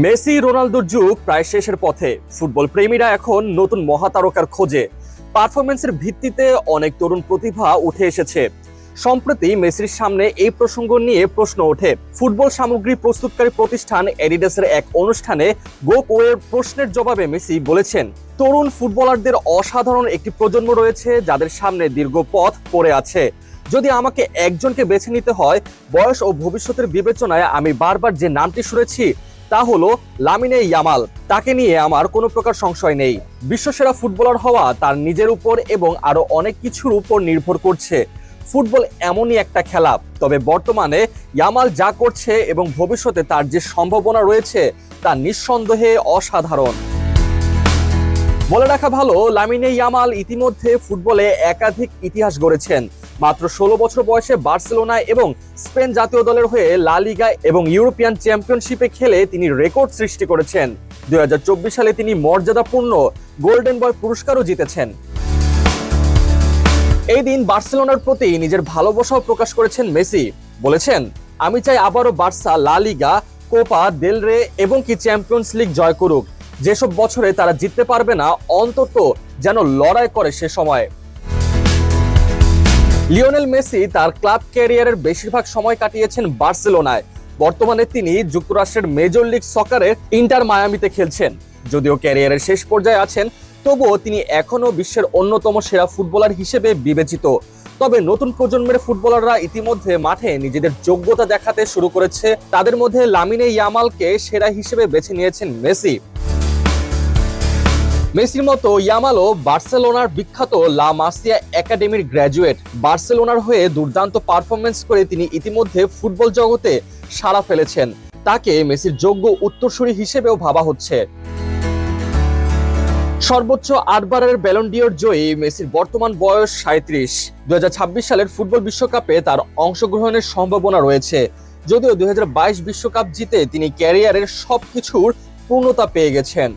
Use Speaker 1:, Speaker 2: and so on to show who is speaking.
Speaker 1: Messi রোনালদোর যুগ প্রায় শেষের পথে। ফুটবল প্রেমীরা এখন নতুন মহাতারকার খোঁজে। পারফরমেন্সের ভিত্তিতে অনেক তরুণ প্রতিভা উঠে এসেছে। সম্প্রতি মেসির সামনে এই প্রসঙ্গ নিয়ে প্রশ্ন ওঠে। ফুটবল সামগ্রী প্রস্তুতকারী প্রতিষ্ঠান এডিডাসের এক অনুষ্ঠানে গোপ ওয়ের প্রশ্নের জবাবে মেসি বলেছেন, তরুণ ফুটবলারদের অসাধারণ একটি প্রজন্ম রয়েছে যাদের সামনে দীর্ঘ পথ পড়ে আছে। যদি আমাকে একজনকে বেছে নিতে হয়, বয়স ও ভবিষ্যতের বিবেচনায় আমি বারবার যে নামটি শুনেছি তা হলো লামিনে ইয়ামাল। তাকে নিয়ে আমার কোনো প্রকার সংশয় নেই। বিশ্বসেরা ফুটবলার হওয়া তার নিজের উপর এবং আরও অনেক কিছুর উপর নির্ভর করছে। ফুটবল এমনই একটা খেলা, তবে বর্তমানে ইয়ামাল যা করছে এবং ভবিষ্যতে তার যে সম্ভাবনা রয়েছে তা নিঃসন্দেহে অসাধারণ। বলে রাখা ভালো, লামিনে ইয়ামাল ইতিমধ্যে ফুটবলে একাধিক ইতিহাস গড়েছেন। মাত্র ষোলো বছর বয়সে বার্সেলোনা এবং স্পেন জাতীয় দলের হয়ে লা লিগা এবং ইউরোপিয়ান চ্যাম্পিয়নশিপে খেলে তিনি রেকর্ড সৃষ্টি করেছেন। দু হাজার চব্বিশ সালে তিনি মর্যাদাপূর্ণ গোল্ডেন বয় পুরস্কারও জিতেছেন। এই দিন বার্সেলোনার প্রতি নিজের ভালোবাসাও প্রকাশ করেছেন মেসি। বলেছেন, আমি চাই আবারও বার্সা, লা লিগা, কোপা দেল রে এবং কি চ্যাম্পিয়ন্স লিগ জয় করুক। যেসব বছরে তারা জিততে পারবে না, অন্তত যেন লড়াই করে সে সময়। লিওনেল মেসি তার ক্লাব ক্যারিয়ারের বেশিরভাগ সময় কাটিয়েছেন বার্সেলোনায়। বর্তমানে তিনি যুক্তরাষ্ট্রের মেজর লিগ সকারের ইন্টার মায়ামিতে খেলছেন। যদিও ক্যারিয়ারের শেষ পর্যায়ে আছেন, তবুও তিনি এখনও বিশ্বের অন্যতম সেরা ফুটবলার হিসেবে বিবেচিত। তবে নতুন প্রজন্মের ফুটবলাররা ইতিমধ্যে মাঠে নিজেদের যোগ্যতা দেখাতে শুরু করেছে। তাদের মধ্যে লামিনে ইয়ামালকে সেরা হিসেবে বেছে নিয়েছেন মেসি। মেসির মতো ইয়ামালও বার্সেলোনার বিখ্যাত লা মাসিয়া একাডেমির গ্র্যাজুয়েট। বার্সেলোনার হয়ে দুর্দান্ত পারফরমেন্স করে তিনি ইতিমধ্যে ফুটবল জগতে সাড়া ফেলেছেন। তাকে মেসির যোগ্য উত্তরসূরি হিসেবেও ভাবা হচ্ছে। সর্বোচ্চ আটবারের ব্যালন্ডিয়র জয়ী মেসির বর্তমান বয়স সাঁত্রিশ দু সালের ফুটবল বিশ্বকাপে তার অংশগ্রহণের সম্ভাবনা রয়েছে। যদিও দুই বিশ্বকাপ জিতে তিনি ক্যারিয়ারের সবকিছুর পূর্ণতা পেয়ে গেছেন।